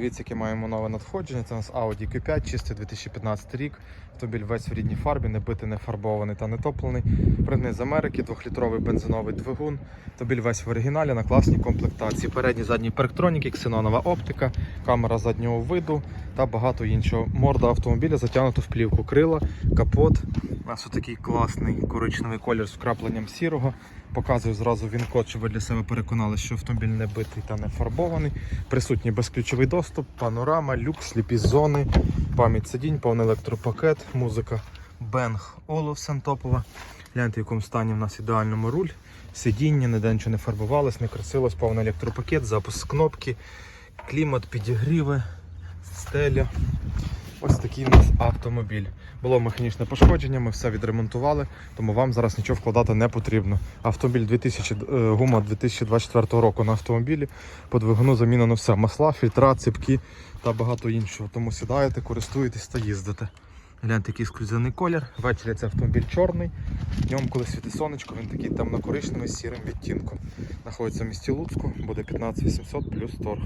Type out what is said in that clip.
Дивіться, яке маємо нове надходження. Це у нас Audi Q5, чистий 2015 рік. Автомобіль весь в рідній фарбі, не битий, не фарбований та не топлений. Пригни з Америки, 2-літровий бензиновий двигун. Автомобіль весь в оригіналі на класній комплектації. Передні задні парктроніки, ксенонова оптика, камера заднього виду та багато іншого. Морда автомобіля затягнута в плівку крила, капот. У нас отакий класний коричневий колір з вкрапленням сірого. Показую зразу він код, щоб ви для себе переконали, що автомобіль не битий та не фарбований. Присутній безключовий доступ, панорама, люк, сліпі зони, пам'ять сидінь, повний електропакет, музика Bang Olufsen топова. Гляньте, в якому стані в нас ідеальному руль. Сидіння, ніде нічого не фарбувалось, не красилось, повний електропакет, запуск кнопки, клімат, підігріви, стеля. Ось такий у нас автомобіль. Було механічне пошкодження, ми все відремонтували, тому вам зараз нічого вкладати не потрібно. Автомобіль 2000, е, гума 2024 року на автомобілі. По двигуну замінено все: масла, фільтра, ципки та багато іншого. Тому сідаєте, користуєтесь та їздите. Гляньте, який склюзяний колір. Ввечері це автомобіль чорний. Днем, коли світить сонечко, він такий темно-коричневий з сірим відтінком. Знаходиться в місті Луцьку, буде 15800 плюс торг.